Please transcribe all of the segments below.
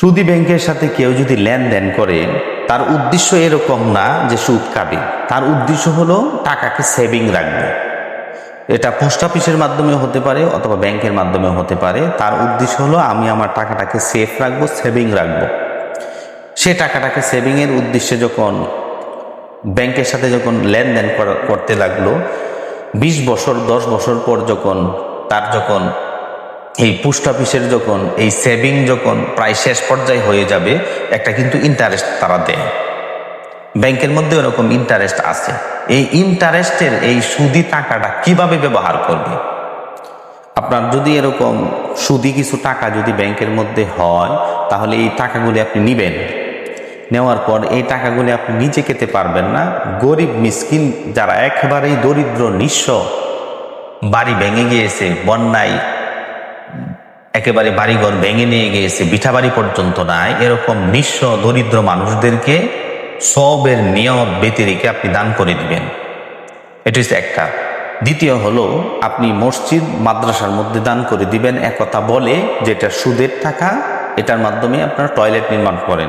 সুদি ব্যাংকের সাথে কেউ যদি লেনদেন করে, তার উদ্দেশ্য এরকম না যে সুদ খাবে। তার উদ্দেশ্য হলো টাকাকে সেভিং রাখবে। এটা পোস্ট অফিসের মাধ্যমে হতে পারে অথবা ব্যাংকের মাধ্যমে হতে পারে। তার উদ্দেশ্য হলো, আমি আমার টাকাটাকে সেফ রাখব সেভিং রাখব। সে টাকাটাকে সেভিংয়ের উদ্দেশ্যে যখন ব্যাংকের সাথে যখন লেনদেন করা- করতে লাগল, বিশ বছর, দশ বছর পর যখন, তার যখন এই পোস্ট অফিসের যখন, এই সেভিং যখন প্রায় শেষ পর্যায়ে হয়ে যাবে, একটা কিন্তু ইন্টারেস্ট তারা দেয়। ব্যাংকের মধ্যে ওরকম ইন্টারেস্ট আছে। এই ইন্টারেস্টের এই সুদি টাকাটা কীভাবে ব্যবহার করবে? আপনার যদি এরকম সুদি কিছু টাকা যদি ব্যাংকের মধ্যে হয়, তাহলে এই টাকাগুলি আপনি নেবেন। নেওয়ার পর এই টাকাগুলি আপনি নিজে খেতে পারবেন না। গরিব, মিসকিন যারা একেবারেই দরিদ্র, নিঃস্ব, বাড়ি ভেঙে গিয়েছে, বন্যায় একেবারে বাড়িঘর ভেঙে নিয়ে গিয়েছে, বিঠাবাড়ি পর্যন্ত নাই। এরকম নিঃস্ব দরিদ্র মানুষদেরকে সবের নিয়ত বেঁধে রেখে আপনি দান করে দিবেন। এটা হচ্ছে একটা। দ্বিতীয় হলো, আপনি মসজিদ, মাদ্রাসার মধ্যে দান করে দিবেন। একথা বলে, যেটা সুদের টাকা, এটার মাধ্যমে আপনারা টয়লেট নির্মাণ করেন।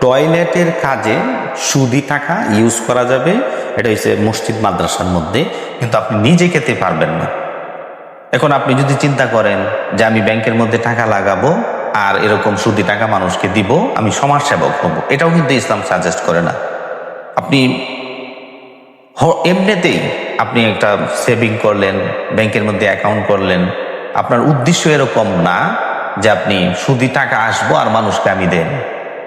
টয়লেটের কাজে সুদি টাকা ইউজ করা যাবে। এটা হচ্ছে মসজিদ, মাদ্রাসার মধ্যে। কিন্তু আপনি নিজে খেতে পারবেন না। এখন আপনি যদি চিন্তা করেন যে আমি ব্যাংকের মধ্যে টাকা লাগাবো আর এরকম সুদি টাকা মানুষকে দিব, আমি সমাজসেবক হব। এটাও কিন্তু ইসলাম সাজেস্ট করে না। আপনি এমনিতেই আপনি একটা সেভিং করলেন, ব্যাংকের মধ্যে অ্যাকাউন্ট করলেন। আপনার উদ্দেশ্য এরকম না যে আপনি সুদি টাকা আসব আর মানুষকে আমি দেন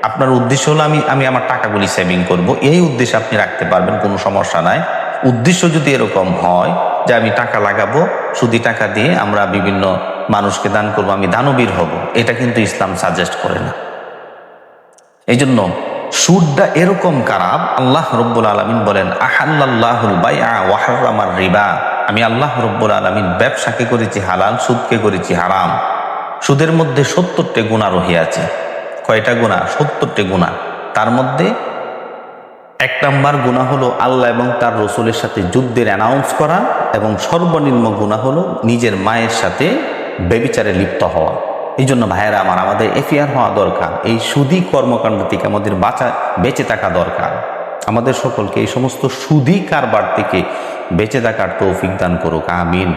আপনার উদ্দেশ্য হলো আমি আমি আমার টাকাগুলি সেভিং করব। এই উদ্দেশ্যে আপনি রাখতে পারবেন, কোনো সমস্যা নাই। উদ্দেশ্য যদি এরকম হয় যে আমি টাকা লাগাবো, সুদি টাকা দিয়ে আমরা বিভিন্ন মানুষকে দান করব, আমি দানবীর হব, এটা কিন্তু ইসলাম সাজেস্ট করে না। এই জন্য সুদটা এরকম খারাপ, আল্লাহ রব্বুল আলমিন বলেন আহাল্লাহুল বাই ওয়াহার রিবা। আমি আল্লাহ রব্বুল আলমিন ব্যবসাকে করেছি হালাল, সুদকে করেছি হারাম। সুদের মধ্যে সত্তরটি গুণা রহিয়াছে। কয়টা গুণা সত্তরটি গুণা তার মধ্যে এক নাম্বার গুণা হলো আল্লাহ এবং তার রসুলের সাথে যুদ্ধের অ্যানাউন্স করা এবং সর্বনিম্ন গুণা হলো নিজের মায়ের সাথে বেবিচারে লিপ্ত হওয়া। এই জন্য ভাইয়েরা আমার, আমাদের এফিয়ার হওয়া দরকার। এই সুদী কর্মকাণ্ড থেকে আমাদের বাঁচা, বেঁচে থাকা দরকার। আমাদের সকলকে এই সমস্ত সুদী কারবার থেকে বেঁচে থাকার তৌফিক দান করুক। আমিন।